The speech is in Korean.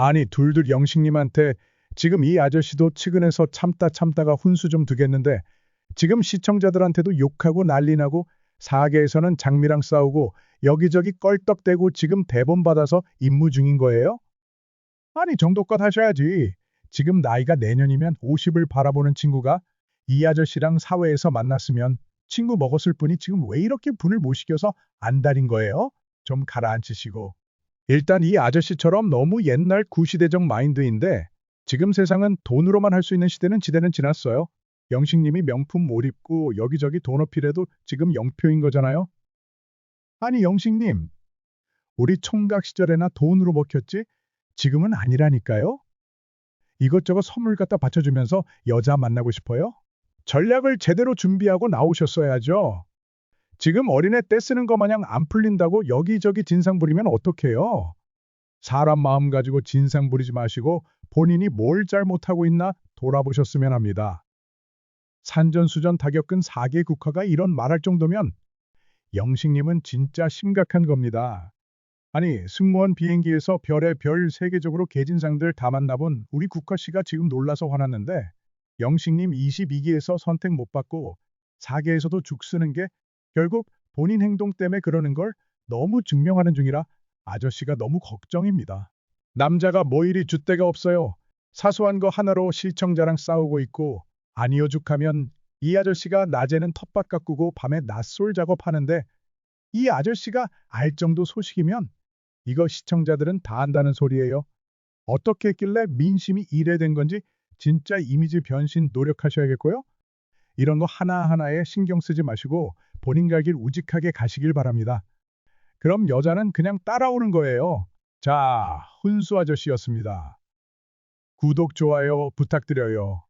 아니 둘둘 영식님한테 지금 이 아저씨도 측은해서 참다 참다가 훈수 좀 두겠는데 지금 시청자들한테도 욕하고 난리 나고 사계에서는 장미랑 싸우고 여기저기 껄떡대고 지금 대본 받아서 임무 중인 거예요? 아니 정도껏 하셔야지. 지금 나이가 내년이면 50을 바라보는 친구가 이 아저씨랑 사회에서 만났으면 친구 먹었을 뿐이 지금 왜 이렇게 분을 못 시켜서 안달인 거예요? 좀 가라앉히시고. 일단 이 아저씨처럼 너무 옛날 구시대적 마인드인데 지금 세상은 돈으로만 할 수 있는 시대는 지대는 지났어요. 영식님이 명품 못 입고 여기저기 돈 어필해도 지금 영표인 거잖아요. 아니 영식님, 우리 총각 시절에나 돈으로 먹혔지 지금은 아니라니까요. 이것저것 선물 갖다 받쳐주면서 여자 만나고 싶어요? 전략을 제대로 준비하고 나오셨어야죠. 지금 어린애 떼 쓰는 거 마냥 안 풀린다고 여기저기 진상 부리면 어떡해요? 사람 마음 가지고 진상 부리지 마시고 본인이 뭘 잘못하고 있나 돌아보셨으면 합니다. 산전수전 다 겪은 4개 국화가 이런 말할 정도면 영식님은 진짜 심각한 겁니다. 아니 승무원 비행기에서 별의 별 세계적으로 개진상들 다 만나본 우리 국화 씨가 지금 놀라서 화났는데 영식님 22기에서 선택 못 받고 4개에서도 죽 쓰는 게 결국 본인 행동 때문에 그러는 걸 너무 증명하는 중이라 아저씨가 너무 걱정입니다. 남자가 뭐 이리 줏대가 없어요. 사소한 거 하나로 시청자랑 싸우고 있고 아니오죽하면 이 아저씨가 낮에는 텃밭 가꾸고 밤에 낯솔 작업하는데 이 아저씨가 알 정도 소식이면 이거 시청자들은 다 안다는 소리예요. 어떻게 했길래 민심이 이래 된 건지 진짜 이미지 변신 노력하셔야겠고요. 이런 거 하나하나에 신경 쓰지 마시고 본인 갈 길 우직하게 가시길 바랍니다. 그럼 여자는 그냥 따라오는 거예요. 자, 훈수 아저씨였습니다. 구독, 좋아요 부탁드려요.